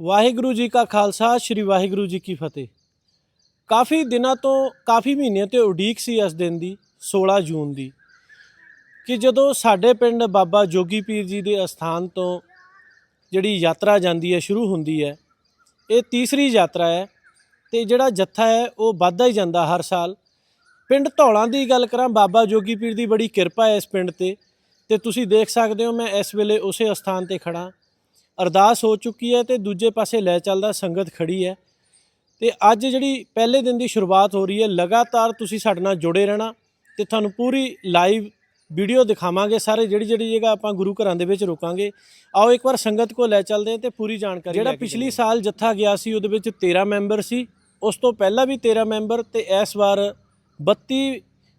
ਵਾਹਿਗੁਰੂ ਜੀ ਕਾ ਖਾਲਸਾ, ਸ੍ਰੀ ਵਾਹਿਗੁਰੂ ਜੀ ਕੀ ਫਤਿਹ। ਕਾਫੀ ਦਿਨਾਂ ਤੋਂ, ਕਾਫੀ ਮਹੀਨਿਆਂ ਤੇ ਉਡੀਕ ਸੀ ਇਸ ਦਿਨ ਦੀ 16 ਜੂਨ ਦੀ, ਕਿ ਜਦੋਂ ਸਾਡੇ ਪਿੰਡ ਬਾਬਾ ਜੋਗੀ ਪੀਰ ਜੀ ਦੇ ਅਸਥਾਨ ਤੋਂ ਜਿਹੜੀ ਯਾਤਰਾ ਜਾਂਦੀ ਹੈ, ਸ਼ੁਰੂ ਹੁੰਦੀ ਹੈ, ਇਹ ਤੀਸਰੀ ਯਾਤਰਾ ਹੈ ਤੇ ਜਿਹੜਾ ਜੱਥਾ ਹੈ, ਉਹ ਵੱਧਦਾ ਹੀ ਜਾਂਦਾ ਹਰ ਸਾਲ। ਪਿੰਡ ਧੌਲਾਂ ਦੀ ਗੱਲ ਕਰਾਂ, ਬਾਬਾ ਜੋਗੀ ਪੀਰ ਦੀ ਬੜੀ ਕਿਰਪਾ ਹੈ ਇਸ ਪਿੰਡ ਤੇ ਤੇ ਤੁਸੀਂ ਦੇਖ ਸਕਦੇ ਹੋ ਮੈਂ ਇਸ ਵੇਲੇ ਉਸੇ ਅਸਥਾਨ ਤੇ ਖੜਾ ਅਰਦਾਸ ਹੋ ਚੁੱਕੀ ਹੈ ਤੇ ਦੂਜੇ ਪਾਸੇ ਲੈ ਚੱਲਦਾ ਸੰਗਤ ਖੜੀ ਹੈ। ਤੇ ਅੱਜ ਜਿਹੜੀ ਪਹਿਲੇ ਦਿਨ ਦੀ ਸ਼ੁਰੂਆਤ ਹੋ ਰਹੀ ਹੈ ਲਗਾਤਾਰ ਤੁਸੀਂ ਸਾਡੇ ਨਾਲ ਜੁੜੇ ਰਹਿਣਾ ਤੇ ਤੁਹਾਨੂੰ ਪੂਰੀ ਲਾਈਵ ਵੀਡੀਓ ਦਿਖਾਵਾਂਗੇ ਸਾਰੇ ਜਿਹੜੀ ਜਿਹੜੀ ਜਗ੍ਹਾ ਆਪਾਂ ਗੁਰੂ ਘਰਾਂ ਦੇ ਵਿੱਚ ਰੁਕਾਂਗੇ। ਆਓ ਇੱਕ ਵਾਰ ਸੰਗਤ ਕੋ ਲੈ ਚੱਲਦੇ ਹਾਂ ਤੇ ਪੂਰੀ ਜਾਣਕਾਰੀ ਜਿਹੜਾ ਪਿਛਲੀ ਸਾਲ ਜੱਥਾ ਗਿਆ ਸੀ ਉਹਦੇ ਵਿੱਚ 13 ਮੈਂਬਰ ਸੀ। ਉਸ ਤੋਂ ਪਹਿਲਾਂ ਵੀ 13 ਮੈਂਬਰ ਤੇ ਇਸ ਵਾਰ 32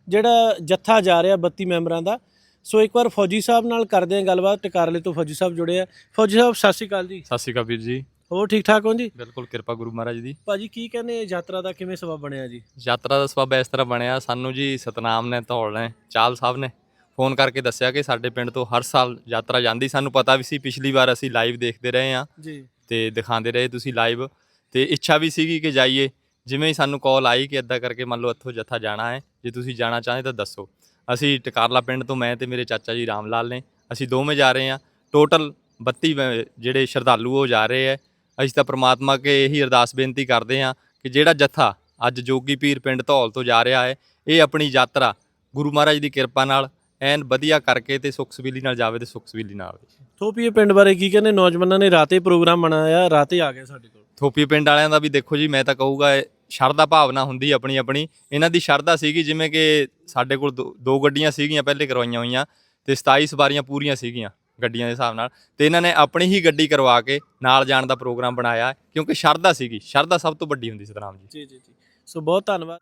ਜਿਹੜਾ ਜੱਥਾ ਜਾ ਰਿਹਾ 32 ਮੈਂਬਰਾਂ ਦਾ ਸੋ ਇੱਕ ਵਾਰ ਫੌਜੀ ਸਾਹਿਬ ਨਾਲ ਕਰਦੇ ਹਾਂ ਗੱਲਬਾਤ ਟਕਾਰਲੇ ਤੋਂ ਫੌਜੀ ਸਾਹਿਬ ਜੁੜੇ ਆ। ਫੌਜੀ ਸਾਹਿਬ ਸਤਿ ਸ਼੍ਰੀ ਅਕਾਲ ਜੀ। ਸਤਿ ਸ਼੍ਰੀ ਅਕਾਲ ਵੀਰ ਜੀ। ਹੋਰ ਠੀਕ ਠਾਕ ਹੋ ਜੀ? ਬਿਲਕੁਲ ਕਿਰਪਾ ਗੁਰੂ ਮਹਾਰਾਜ ਦੀ। ਭਾਜੀ ਕੀ ਕਹਿੰਦੇ ਯਾਤਰਾ ਦਾ ਕਿਵੇਂ ਸਬਬ ਬਣਿਆ ਜੀ? ਯਾਤਰਾ ਦਾ ਸਬਬ ਇਸ ਤਰ੍ਹਾਂ ਬਣਿਆ ਸਾਨੂੰ ਜੀ ਸਤਨਾਮ ਨੇ ਧੌਲ ਨੇ ਚਾਲ ਸਾਹਿਬ ਨੇ ਫੋਨ ਕਰਕੇ ਦੱਸਿਆ ਕਿ ਸਾਡੇ ਪਿੰਡ ਤੋਂ ਹਰ ਸਾਲ ਯਾਤਰਾ ਜਾਂਦੀ। ਸਾਨੂੰ ਪਤਾ ਵੀ ਸੀ ਪਿਛਲੀ ਵਾਰ ਅਸੀਂ ਲਾਈਵ ਦੇਖਦੇ ਰਹੇ ਹਾਂ ਜੀ। ਤੇ ਦਿਖਾਉਂਦੇ ਰਹੇ ਤੁਸੀਂ ਲਾਈਵ। ਤੇ ਇੱਛਾ ਵੀ ਸੀਗੀ ਕਿ ਜਾਈਏ। ਜਿਵੇਂ ਹੀ ਸਾਨੂੰ ਕਾਲ ਆਈ ਕਿ ਇਦਾਂ ਕਰਕੇ ਮੰਨ ਲਓ ਇੱਥੋਂ ਜੱਥਾ ਜਾਣਾ ਹੈ ਜੇ ਤੁਸੀਂ ਜਾਣਾ ਚਾਹਦੇ ਤਾਂ ਦੱਸੋ। ਅਸੀਂ ਟਕਾਰਲਾ ਪਿੰਡ ਤੋਂ ਮੈਂ ਤੇ ਮੇਰੇ ਚਾਚਾ ਜੀ ਰਾਮ ਲਾਲ ਨੇ, ਅਸੀਂ ਦੋਵੇਂ ਜਾ ਰਹੇ ਹਾਂ। ਟੋਟਲ 32 ਜਿਹੜੇ ਸ਼ਰਧਾਲੂ ਉਹ ਜਾ ਰਹੇ ਹੈ। ਅਸੀਂ ਤਾਂ ਪ੍ਰਮਾਤਮਾ ਕੇ ਇਹੀ ਅਰਦਾਸ ਬੇਨਤੀ ਕਰਦੇ ਹਾਂ ਕਿ ਜਿਹੜਾ ਜੱਥਾ ਅੱਜ ਜੋਗੀ ਪੀਰ ਪਿੰਡ ਧੌਲ ਤੋਂ ਜਾ ਰਿਹਾ ਹੈ, ਇਹ ਆਪਣੀ ਯਾਤਰਾ ਗੁਰੂ ਮਹਾਰਾਜ ਦੀ ਕਿਰਪਾ ਨਾਲ ਐਨ ਵਧੀਆ ਕਰਕੇ ਤੇ ਸੁਖ ਸਬੀਲੀ ਨਾਲ ਜਾਵੇ ਤੇ ਸੁਖ ਸਬੀਲੀ ਨਾਲ ਆਵੇ। ਥੋਪੀਏ ਪਿੰਡ ਬਾਰੇ ਕੀ ਕਹਿੰਦੇ? ਨੌਜਵਾਨਾਂ ਨੇ ਰਾਤੇ ਪ੍ਰੋਗਰਾਮ ਬਣਾਇਆ ਰਾਤੇ ਆ ਗਏ ਸਾਡੇ ਕੋਲ। ਥੋਪੀ ਪਿੰਡ ਵਾਲਿਆਂ ਦਾ ਵੀ ਦੇਖੋ ਜੀ, ਮੈਂ ਤਾਂ ਕਹੂਗਾ ਇਹ ਸ਼ਰਧਾ ਭਾਵਨਾ ਹੁੰਦੀ ਆਪਣੀ ਆਪਣੀ। ਇਹਨਾਂ ਦੀ ਸ਼ਰਧਾ ਸੀਗੀ ਜਿਵੇਂ ਕਿ ਸਾਡੇ ਕੋਲ ਦੋ- ਦੋ ਗੱਡੀਆਂ ਸੀਗੀਆਂ, ਪਹਿਲੇ ਕਰਵਾਈਆਂ ਹੋਈਆਂ ਤੇ 27 ਸਵਾਰੀਆਂ ਪੂਰੀਆਂ ਸੀਗੀਆਂ ਗੱਡੀਆਂ ਦੇ ਹਿਸਾਬ ਨਾਲ। ਤੇ ਇਹਨਾਂ ਨੇ ਆਪਣੀ ਹੀ ਗੱਡੀ ਕਰਵਾ ਕੇ ਨਾਲ ਜਾਣ ਦਾ ਪ੍ਰੋਗਰਾਮ ਬਣਾਇਆ, ਕਿਉਂਕਿ ਸ਼ਰਧਾ ਸੀਗੀ, ਸ਼ਰਧਾ ਸਭ ਤੋਂ ਵੱਡੀ ਹੁੰਦੀ ਸਤਨਾਮ ਜੀ। ਜੀ ਜੀ ਜੀ। ਸੋ ਬਹੁਤ ਧੰਨਵਾਦ।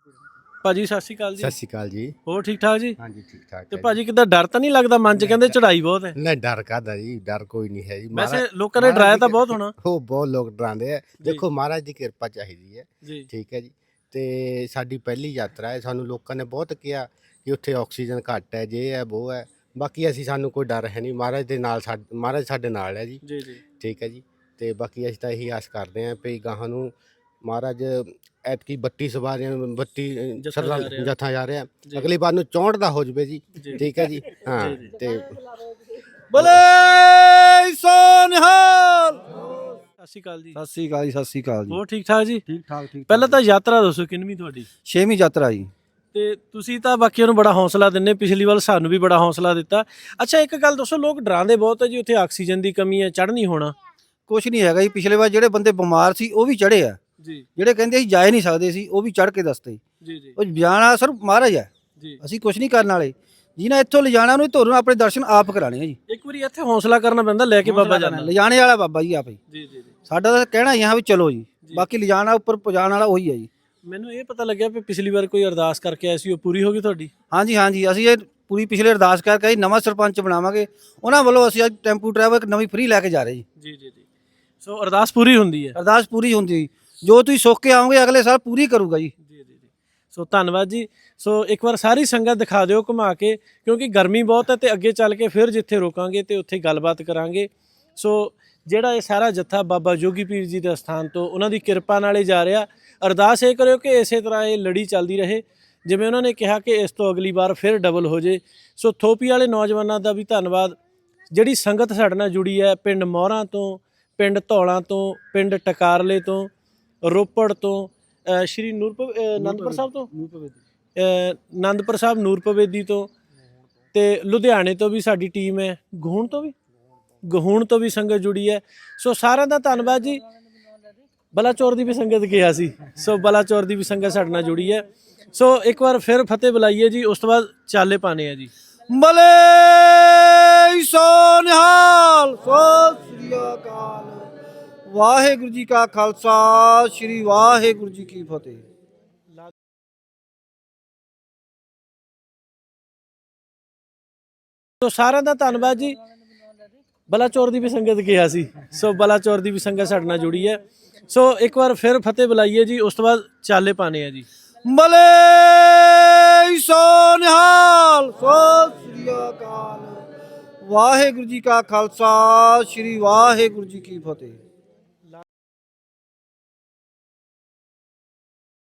ਭਾਜੀ ਸਤਿ ਸ਼੍ਰੀ ਅਕਾਲ ਜੀ। ਸਤਿ ਸ਼੍ਰੀ ਅਕਾਲ ਜੀ। ਹੋਰ ਠੀਕ ਠਾਕ ਜੀ? ਹਾਂਜੀ ਠੀਕ ਠਾਕ ਤੇ ਭਾਜੀ ਕਿਦਾਂ ਡਰ ਤਾਂ ਨਹੀਂ ਲੱਗਦਾ? ਮਨ 'ਚ ਕਹਿੰਦੇ ਚੜਾਈ ਬਹੁਤ ਹੈ। ਨਹੀਂ ਡਰ ਕਾਦਾ ਜੀ? ਡਰ ਕੋਈ ਨਹੀਂ ਹੈ ਜੀ। ਵੈਸੇ ਲੋਕਾਂ ਨੇ ਡਰਾਇਆ ਤਾਂ ਬਹੁਤ ਹੋਣਾ। ਉਹ ਬਹੁਤ ਲੋਕ ਡਰਾਉਂਦੇ ਆ। ਦੇਖੋ ਮਹਾਰਾਜ ਦੀ ਕਿਰਪਾ ਚਾਹੀਦੀ ਹੈ। ਜੀ। ਠੀਕ ਹੈ ਜੀ। ਤੇ ਸਾਡੀ ਪਹਿਲੀ ਯਾਤਰਾ ਹੈ। ਸਾਨੂੰ ਲੋਕਾਂ ਨੇ ਬਹੁਤ ਕਿਹਾ ਕਿ ਉੱਥੇ ਆਕਸੀਜਨ ਘੱਟ ਹੈ ਜੇ ਹੈ ਉਹ ਹੈ। ਬਾਕੀ ਅਸੀਂ ਸਾਨੂੰ ਕੋਈ ਡਰ ਹੈ ਨਹੀਂ। ਮਹਾਰਾਜ ਦੇ ਨਾਲ ਸਾਡ- ਮਹਾਰਾਜ ਸਾਡੇ ਨਾਲ ਹੈ ਜੀ। ਜੀ ਜੀ। ਠੀਕ ਹੈ ਜੀ। ਤੇ ਬਾਕੀ ਅਸੀਂ ਤਾਂ ਇਹੀ ਆਸ ਕਰਦੇ ਹਾਂ ਵੀ ਗਾਹਾਂ ਨੂੰ ਮਹਾਰਾਜ ਐਤਕੀ 32 ਸਵਾਰੀਆਂ 32 ਜੱਥਾ ਸਰਦਾਰ ਜਾ ਰਿਹਾ। ਜਥਾ ਜਾ ਰਿਹਾ। ਅਗਲੀ ਵਾਰ ਨੂੰ 64 ਦਾ ਹੋ ਜਵੇ ਜੀ। ਠੀਕ ਹੈ ਜੀ। ਹਾਂ। ਤੇ ਬਲੇ ਸੋਨਹਾਲ! ਸਤਿ ਸ਼੍ਰੀ ਅਕਾਲ ਜੀ। ਸਤਿ ਸ੍ਰੀ ਅਕਾਲ ਜੀ ਸਤਿ ਸ੍ਰੀ ਅਕਾਲ ਜੀ। ਹੋਰ ਠੀਕ ਠਾਕ ਜੀ? ਠੀਕ ਠਾਕ ਠੀਕ ਪਹਿਲਾਂ ਤਾਂ ਯਾਤਰਾ ਦੱਸੋ ਕਿੰਨਵੀਂ ਤੁਹਾਡੀ? ਛੇਵੀਂ ਯਾਤਰਾ ਜੀ। ਤੇ ਤੁਸੀਂ ਤਾਂ ਬਾਕੀਆਂ ਨੂੰ ਬੜਾ ਹੌਸਲਾ ਦਿੰਦੇ ਪਿਛਲੀ ਵਾਰ ਸਾਨੂੰ ਵੀ ਬੜਾ ਹੌਸਲਾ ਦਿੱਤਾ। ਅੱਛਾ ਇੱਕ ਗੱਲ ਦੱਸੋ ਲੋਕ ਡਰਾਉਂਦੇ ਬਹੁਤ ਹੈ ਜੀ ਉੱਥੇ ਆਕਸੀਜਨ ਦੀ ਕਮੀ ਹੈ ਚੜ ਨਹੀਂ ਹੋਣਾ। ਕੁਛ ਨਹੀਂ ਹੈਗਾ ਜੀ ਪਿਛਲੇ ਵਾਰ ਜਿਹੜੇ ਬੰਦੇ ਬਿਮਾਰ ਸੀ ਉਹ ਵੀ ਚੜੇ ਆ। ਜੀ। ਜਿਹੜੇ ਕਹਿੰਦੇ ਅਸੀਂ ਜਾ ਹੀ ਨਹੀਂ ਸਕਦੇ ਸੀ ਉਹ ਵੀ ਚੜ ਕੇ ਦੱਸਦੇ ਜੀ ਜੀ। ਉਹ ਜਾਣਾ ਸਿਰਫ ਮਹਾਰਾਜ ਹੈ। ਜੀ। ਅਸੀਂ ਕੁਛ ਨਹੀਂ ਕਰਨ ਵਾਲੇ। ਜਿਹਨਾਂ ਇੱਥੋਂ ਲਿਜਾਣਾ ਉਹਨੂੰ ਤੁਹਾਨੂੰ ਆਪਣੇ ਦਰਸ਼ਨ ਆਪ ਕਰਾਣੇ ਆ ਜੀ। ਇੱਕ ਵਾਰੀ ਇੱਥੇ ਹੌਸਲਾ ਕਰਨਾ ਪੈਂਦਾ ਲੈ ਕੇ ਬਾਬਾ ਜਾਣਾ। ਲਿਜਾਣੇ ਵਾਲਾ ਬਾਬਾ ਜੀ ਆਪ। ਹੀ ਜੀ ਜੀ। ਸਾਡਾ ਤਾਂ ਕਹਿਣਾ ਯਹਾਂ ਵੀ ਚਲੋ ਜੀ। ਬਾਕੀ ਲਿਜਾਣਾ ਉੱਪਰ ਪਹੁੰਚਾਉਣ ਵਾਲਾ ਉਹੀ ਹੈ ਜੀ। ਮੈਨੂੰ ਇਹ ਪਤਾ ਲੱਗਿਆ ਵੀ ਪਿਛਲੀ ਵਾਰ ਕੋਈ ਅਰਦਾਸ ਕਰਕੇ ਆਏ ਸੀ ਉਹ ਪੂਰੀ ਹੋ ਗਈ ਤੁਹਾਡੀ? ਹਾਂਜੀ ਹਾਂਜੀ। ਅਸੀਂ ਇਹ ਪੂਰੀ ਪਿਛਲੇ ਅਰਦਾਸ ਕਰਕੇ ਅਸੀਂ ਨਵਾਂ ਸਰਪੰਚ ਬਣਾਵਾਂਗੇ। ਉਹਨਾਂ ਵੱਲੋਂ ਅਸੀਂ ਅੱਜ ਟੈਂਪੂ ਟਰੈਵਲ ਇੱਕ ਨਵੀਂ ਫ੍ਰੀ ਲੈ ਕੇ ਜਾ ਰਹੇ ਜੀ। ਜੀ ਜੀ ਜੀ। ਸੋ ਅਰਦਾਸ ਪੂਰੀ ਹੁੰਦੀ ਹੈ। ਅਰਦਾਸ ਪੂਰੀ ਹੁੰਦੀ ਜੋ ਤੁਸੀਂ ਸੁੱਖ ਕੇ ਆਓਗੇ, ਅਗਲੇ ਸਾਲ ਪੂਰੀ ਕਰੂਗਾ ਜੀ। ਜੀ ਜੀ ਜੀ। ਸੋ ਧੰਨਵਾਦ ਜੀ। ਸੋ ਇੱਕ ਵਾਰ ਸਾਰੀ ਸੰਗਤ ਦਿਖਾ ਦਿਓ ਘੁਮਾ ਕੇ, ਕਿਉਂਕਿ ਗਰਮੀ ਬਹੁਤ ਹੈ ਤੇ ਅੱਗੇ ਚੱਲ ਕੇ ਫਿਰ ਜਿੱਥੇ ਰੋਕਾਂਗੇ ਤੇ ਉੱਥੇ ਗੱਲਬਾਤ ਕਰਾਂਗੇ। ਸੋ ਜਿਹੜਾ ਇਹ ਸਾਰਾ ਜੱਥਾ ਬਾਬਾ ਜੋਗੀ ਪੀਰ ਜੀ ਦੇ ਸਥਾਨ ਤੋਂ ਉਹਨਾਂ ਦੀ ਕਿਰਪਾ ਨਾਲ ਹੀ ਜਾ ਰਿਹਾ। ਅਰਦਾਸ ਇਹ ਕਰਿਓ ਕਿ ਇਸੇ ਤਰ੍ਹਾਂ ਇਹ ਲੜੀ ਚੱਲਦੀ ਰਹੇ, ਜਿਵੇਂ ਉਹਨਾਂ ਨੇ ਕਿਹਾ ਕਿ ਇਸ ਤੋਂ ਅਗਲੀ ਵਾਰ ਫਿਰ ਡਬਲ ਹੋ ਜੇ। ਸੋ ਥੋਪੀ ਵਾਲੇ ਨੌਜਵਾਨਾਂ ਦਾ ਵੀ ਧੰਨਵਾਦ। ਜਿਹੜੀ ਸੰਗਤ ਸਾਡੇ ਨਾਲ ਜੁੜੀ ਹੈ, ਪਿੰਡ ਮੋਹਰਾਂ ਤੋਂ, ਪਿੰਡ ਧੌਲਾਂ ਤੋਂ, ਪਿੰਡ ਟਕਾਰਲੇ ਤੋਂ ਰੋਪੜ ਤੋਂ ਅ, ਸ਼੍ਰੀ ਨੂਰਪੁਰ ਅ, ਅਨੰਦਪੁਰ ਸਾਹਿਬ ਤੋਂ? ਅ, ਅਨੰਦਪੁਰ ਸਾਹਿਬ ਨੂਰਪਵੇਦੀ ਤੋਂ। ਤੇ ਲੁਧਿਆਣੇ ਤੋਂ ਵੀ ਸਾਡੀ ਟੀਮ ਹੈ। ਗਹੂਣ ਤੋਂ ਵੀ? ਗਹੂਣ ਤੋਂ ਵੀ ਸੰਗਤ ਜੁੜੀ ਹੈ। ਸੋ ਸਾਰਿਆਂ ਦਾ ਧੰਨਵਾਦ ਜੀ। ਬਲਾਚੌਰ ਦੀ ਵੀ ਸੰਗਤ ਗਿਆ ਸੀ। ਸੋ ਬਲਾਚੌਰ ਦੀ ਵੀ ਸੰਗਤ ਸਾਡੇ ਨਾਲ ਜੁੜੀ ਹੈ। ਸੋ ਇੱਕ ਵਾਰ ਫਿਰ ਫਤਿਹ ਬੁਲਾਈਏ ਜੀ। ਉਸ ਤੋਂ ਬਾਅਦ ਚਾਲੇ ਪਾਣੇ ਆ ਜੀ। ਬਲੇ ਸੋ ਨਿਹਾਲ ਵਾਹਿਗੁਰੂ ਜੀ ਕਾ ਖਾਲਸਾ, ਸ੍ਰੀ ਵਾਹਿਗੁਰੂ ਜੀ ਕੀ ਫਤਿਹ। ਸੋ ਸਾਰਿਆਂ ਦਾ ਧੰਨਵਾਦ ਜੀ। ਬਲਾਚੌਰ ਦੀ ਵੀ ਸੰਗਤ ਕਿਹਾ ਸੀ। ਸੋ ਬਲਾਚੌਰ ਦੀ ਵੀ ਸੰਗਤ ਸਾਡੇ ਨਾਲ ਜੁੜੀ ਹੈ। ਸੋ ਇੱਕ ਵਾਰ ਫਿਰ ਫਤਿਹ ਬੁਲਾਈਏ ਜੀ, ਉਸ ਤੋਂ ਬਾਅਦ ਚਾਲੇ ਪਾਣੇ ਆ ਜੀ। ਬਲੇ ਸੋ ਨਿਹਾਲ ਸਤਿ ਸ੍ਰੀ ਅਕਾਲ। ਵਾਹਿਗੁਰੂ ਜੀ ਕਾ ਖਾਲਸਾ, ਸ੍ਰੀ ਵਾਹਿਗੁਰੂ ਜੀ ਕੀ ਫਤਿਹ।